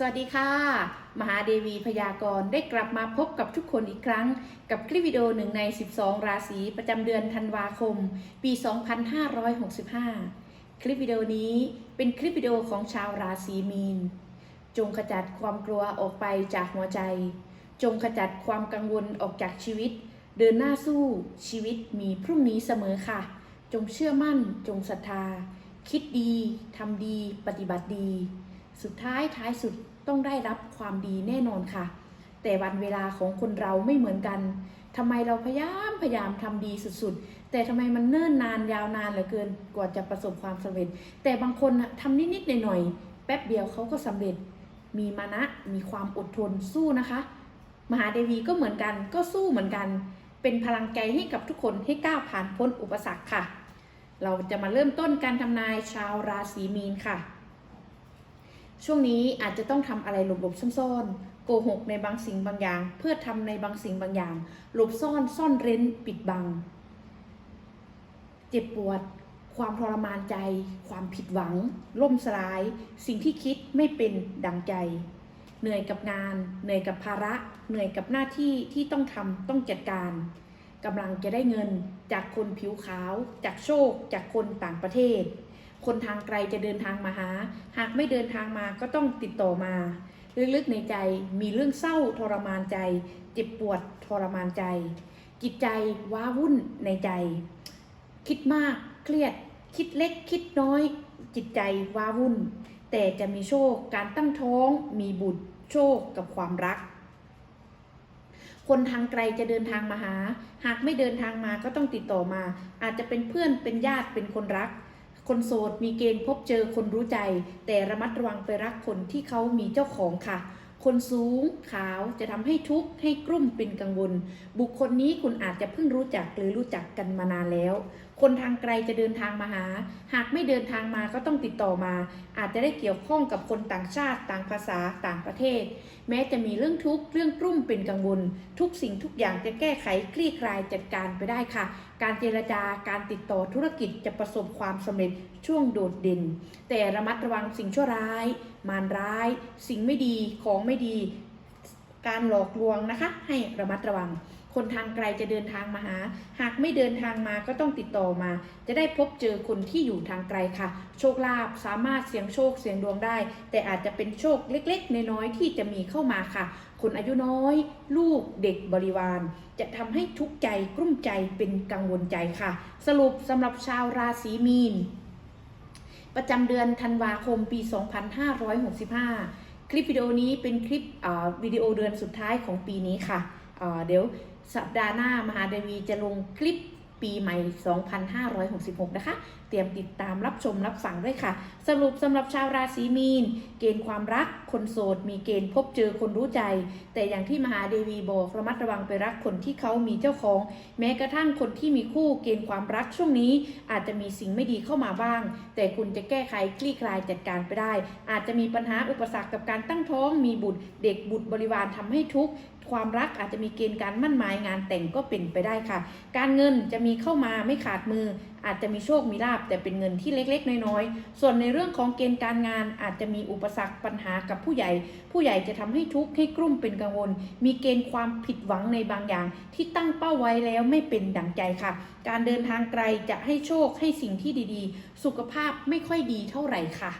สวัสดีค่ะ มหาเดวีพยากรณ์ได้กลับมาพบกับทุกคนอีกครั้ง กับคลิปวิดีโอหนึ่งใน 12 ราศีประจำเดือนธันวาคม ปี 2565 คลิปวิดีโอนี้เป็นคลิปวิดีโอของชาวราศีมีน จงขจัดความกลัวออกไปจากหัวใจ จงขจัดความกังวลออกจากชีวิต เดินหน้าสู้ชีวิตมีพรุ่งนี้เสมอค่ะ จงเชื่อมั่น จงศรัทธา คิดดีทำดี ปฏิบัติดี สุดท้ายท้ายสุดต้องได้รับความดีแน่นอนค่ะ แต่วันเวลาของคนเราไม่เหมือนกันทำไมเราพยายามพยายามทำดีสุดๆ แต่ทำไมมันเนิ่นนานยาวนานเหลือเกินกว่าจะประสบความสำเร็จ แต่บางคนทำนิดๆหน่อยๆแป๊บเดียวเขาก็สำเร็จ มีมานะมีความอดทนสู้นะคะ มหาเดวีก็เหมือนกันก็สู้เหมือนกัน เป็นพลังใจให้กับทุกคนให้ก้าวผ่านพ้นอุปสรรคค่ะ เราจะมาเริ่มต้นการทำนายชาวราศีมีนค่ะ ช่วงนี้อาจจะต้องทำอะไรหลบๆซ่อนๆโกหกในบางสิ่งบางอย่าง เพื่อทำในบางสิ่งบางอย่าง หลบซ่อนซ่อนเร้นปิดบัง เจ็บปวด ความทรมานใจ ความผิดหวัง ล่มสลาย สิ่งที่คิดไม่เป็นดังใจ เหนื่อยกับงาน เหนื่อยกับภาระ เหนื่อยกับหน้าที่ที่ต้องทำต้องจัดการกำลังจะได้เงินจากคนผิวขาว จากโชค จากคนต่างประเทศ คนทางไกลจะเดินทางมาหา หากไม่เดินทางมาก็ต้องติดต่อมา ลึกๆในใจมีเรื่องเศร้าทรมานใจ เจ็บปวดทรมานใจ จิตใจว้าวุ่นในใจ คิดมากเครียด คิดเล็กคิดน้อย จิตใจว้าวุ่น แต่จะมีโชคการตั้งท้อง มีบุตรโชคกับความรักคนทางไกลจะเดินทางมาหา หากไม่เดินทางมาก็ต้องติดต่อมา อาจจะเป็นเพื่อนเป็นญาติเป็นคนรัก คนโสดมีเกณฑ์พบเจอคนรู้ใจ แต่ระมัดระวังไปรักคนที่เขามีเจ้าของค่ะ คนสูงขาวจะทำให้ทุกข์ให้กลุ่มเป็นกังวล บุคคลนี้คุณอาจจะเพิ่งรู้จักหรือรู้จักกันมานานแล้วคนทางไกลจะเดินทางมาหา หากไม่เดินทางมาก็ต้องติดต่อมา อาจจะได้เกี่ยวข้องกับคนต่างชาติ ต่างภาษา ต่างประเทศ แม้จะมีเรื่องทุกข์เรื่องกลุ่มเป็นกังวล ทุกสิ่งทุกอย่างจะแก้ไขคลี่คลายจัดการไปได้ค่ะ การเจรจาการติดต่อธุรกิจจะประสบความสำเร็จช่วงโดดเด่น แต่ระมัดระวังสิ่งชั่วร้าย มารร้าย สิ่งไม่ดีของไม่ดี การหลอกลวงนะคะ ให้ระมัดระวัง คนทางไกลจะเดินทางมาหา หากไม่เดินทางมาก็ต้องติดต่อมา จะได้พบเจอคนที่อยู่ทางไกลค่ะ โชคลาภสามารถเสี่ยงโชคเสี่ยงดวงได้ แต่อาจจะเป็นโชคเล็กๆ น้อยๆที่จะมีเข้ามาค่ะ คนอายุน้อย ลูกเด็กบริวาร จะทำให้ทุกข์ใจกลุ้มใจเป็นกังวลใจค่ะ สรุปสำหรับชาวราศีมีนประจำเดือนธันวาคมปี 2565 คลิปวิดีโอนี้เป็นคลิปวิดีโอเดือนสุดท้ายของปีนี้ค่ะเดี๋ยวสัปดาห์หน้ามหาเดวีจะลงคลิป ปีใหม่ 2566 นะคะ เตรียมติดตามรับชมรับฟังด้วยค่ะ สรุปสำหรับชาวราศีมีน เกณฑ์ความรัก คนโสด มีเกณฑ์พบเจอคนรู้ใจ แต่อย่างที่มหาเดวีบอกระมัดระวังไปรักคนที่เขามีเจ้าของ แม้กระทั่งคนที่มีคู่เกณฑ์ความรักช่วงนี้ อาจจะมีสิ่งไม่ดีเข้ามาบ้าง แต่คุณจะแก้ไขคลี่คลายจัดการไปได้ อาจจะมีปัญหาอุปสรรคกับการตั้งท้อง มีบุตร เด็กบุตรบริวารทำให้ทุกข์ ความรักอาจจะมีเกณฑ์การมั่นหมายงานแต่งก็เป็นไปได้ค่ะ การเงินจะมีเข้ามาไม่ขาดมือ อาจจะมีโชคมีลาบแต่เป็นเงินที่เล็กๆ น้อยๆ ส่วนในเรื่องของเกณฑ์การงานอาจจะมีอุปสรรคปัญหากับผู้ใหญ่ ผู้ใหญ่จะทำให้ทุกข์ให้กลุ่มเป็นกังวล มีเกณฑ์ความผิดหวังในบางอย่าง ที่ตั้งเป้าไว้แล้วไม่เป็นดังใจค่ะ การเดินทางไกลจะให้โชคให้สิ่งที่ดีๆ สุขภาพไม่ค่อยดีเท่าไหร่ค่ะ